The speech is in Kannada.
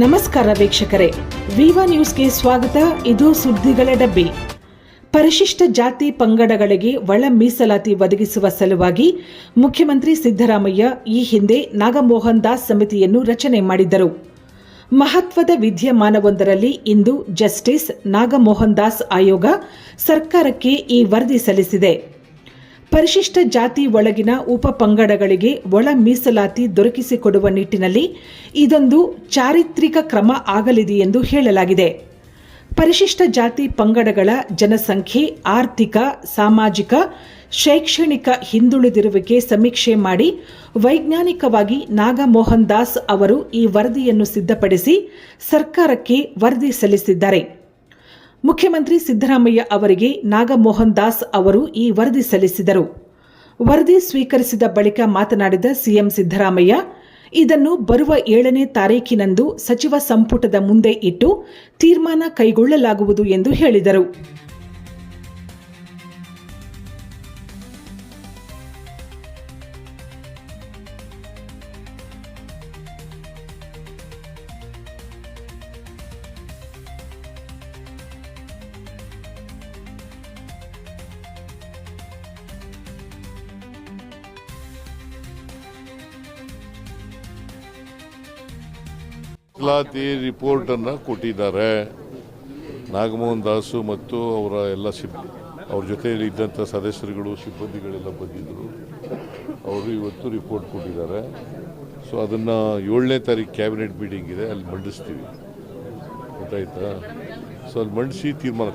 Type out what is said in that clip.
ನಮಸ್ಕಾರ ವೀಕ್ಷಕರೇ. ವಿವಾ ನ್ಯೂಸ್ಗೆ ಸ್ವಾಗತ. ಇದು ಸುದ್ದಿಗಳ ಡಬ್ಬಿ. ಪರಿಶಿಷ್ಟ ಜಾತಿ ಪಂಗಡಗಳಿಗೆ ಒಳ ಮೀಸಲಾತಿ ಒದಗಿಸುವ ಸಲುವಾಗಿ ಮುಖ್ಯಮಂತ್ರಿ ಸಿದ್ದರಾಮಯ್ಯ ಈ ಹಿಂದೆ ನಾಗಮೋಹನ್ ದಾಸ್ ಸಮಿತಿಯನ್ನು ರಚನೆ ಮಾಡಿದ್ದರು. ಮಹತ್ವದ ವಿದ್ಯಮಾನವೊಂದರಲ್ಲಿ ಇಂದು ಜಸ್ಟಿಸ್ ನಾಗಮೋಹನ್ ದಾಸ್ ಆಯೋಗ ಸರ್ಕಾರಕ್ಕೆ ಈ ವರದಿ ಸಲ್ಲಿಸಿದೆ. ಪರಿಶಿಷ್ಟ ಜಾತಿ ಒಳಗಿನ ಉಪ ಪಂಗಡಗಳಿಗೆ ಒಳ ಮೀಸಲಾತಿ ದೊರಕಿಸಿಕೊಡುವ ನಿಟ್ಟಿನಲ್ಲಿ ಇದೊಂದು ಚಾರಿತ್ರಿಕ ಕ್ರಮ ಆಗಲಿದೆ ಎಂದು ಹೇಳಲಾಗಿದೆ. ಪರಿಶಿಷ್ಟ ಜಾತಿ ಪಂಗಡಗಳ ಜನಸಂಖ್ಯೆ, ಆರ್ಥಿಕ, ಸಾಮಾಜಿಕ, ಶೈಕ್ಷಣಿಕ ಹಿಂದುಳಿದಿರುವಿಕೆ ಸಮೀಕ್ಷೆ ಮಾಡಿ ವೈಜ್ಞಾನಿಕವಾಗಿ ನಾಗಮೋಹನ್ ದಾಸ್ ಅವರು ಈ ವರದಿಯನ್ನು ಸಿದ್ಧಪಡಿಸಿ ಸರ್ಕಾರಕ್ಕೆ ವರದಿ ಸಲ್ಲಿಸಿದ್ದಾರೆ. ಮುಖ್ಯಮಂತ್ರಿ ಸಿದ್ದರಾಮಯ್ಯ ಅವರಿಗೆ ನಾಗಮೋಹನ್ ದಾಸ್ ಅವರು ಈ ವರದಿ ಸಲ್ಲಿಸಿದರು. ವರದಿ ಸ್ವೀಕರಿಸಿದ ಬಳಿಕ ಮಾತನಾಡಿದ ಸಿಎಂ ಸಿದ್ದರಾಮಯ್ಯ, ಇದನ್ನು ಬರುವ ಏಳನೇ ತಾರೀಕಿನಂದು ಸಚಿವ ಸಂಪುಟದ ಮುಂದೆ ಇಟ್ಟು ತೀರ್ಮಾನ ಕೈಗೊಳ್ಳಲಾಗುವುದು ಎಂದು ಹೇಳಿದರು. ಮೀಸಲಾತಿ ರಿಪೋರ್ಟನ್ನು ಕೊಟ್ಟಿದ್ದಾರೆ. ನಾಗಮೋಹನ್ ದಾಸು ಮತ್ತು ಅವರ ಎಲ್ಲ ಸಿಬ್, ಅವ್ರ ಜೊತೆಯಲ್ಲಿ ಇದ್ದಂಥ ಸದಸ್ಯರುಗಳು, ಸಿಬ್ಬಂದಿಗಳೆಲ್ಲ ಬಂದಿದ್ದರು. ಅವರು ಇವತ್ತು ರಿಪೋರ್ಟ್ ಕೊಟ್ಟಿದ್ದಾರೆ. ಸೊ, ಅದನ್ನು ಏಳನೇ ತಾರೀಕು ಕ್ಯಾಬಿನೆಟ್ ಮೀಟಿಂಗ್ ಇದೆ. ಅಲ್ಲಿ ಮಂಡಿಸ್ತೀವಿ. ಗೊತ್ತಾಯ್ತಾ? ಸೊ, ಅಲ್ಲಿ ಮಂಡಿಸಿ ತೀರ್ಮಾನ